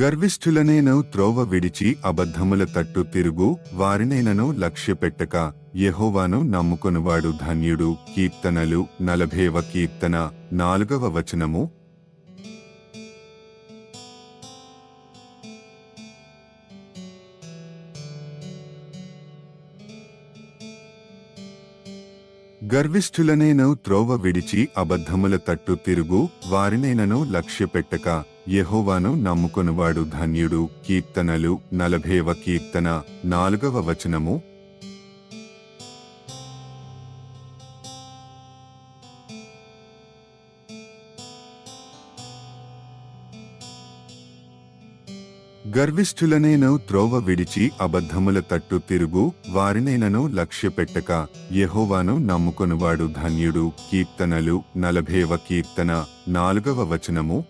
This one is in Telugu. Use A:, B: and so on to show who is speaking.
A: గర్విష్ఠులనేను త్రోవ విడిచి అబద్ధముల తట్టు తిరుగు వారినైనను లక్ష్యపెట్టక యహోవాను నమ్ముకొనువాడు ధన్యుడు. కీర్తనలు నలభేవ కీర్తన నాలుగవ వచనము. గర్విష్ఠులనేను త్రోవ విడిచి అబద్ధముల తట్టు తిరుగు వారినైనను లక్ష్యపెట్టక యహోవాను నమ్ముకొనువాడు ధన్యుడు. కీర్తనలు నలభేవ కీర్తన నాలుగవ వచనము. గర్విష్ఠులనేను త్రోవ విడిచి అబద్ధముల తట్టు తిరుగు వారినైనను లక్ష్యపెట్టక యహోవాను నమ్ముకొనువాడు ధన్యుడు. కీర్తనలు నలభేవ కీర్తన నాలుగవ వచనము.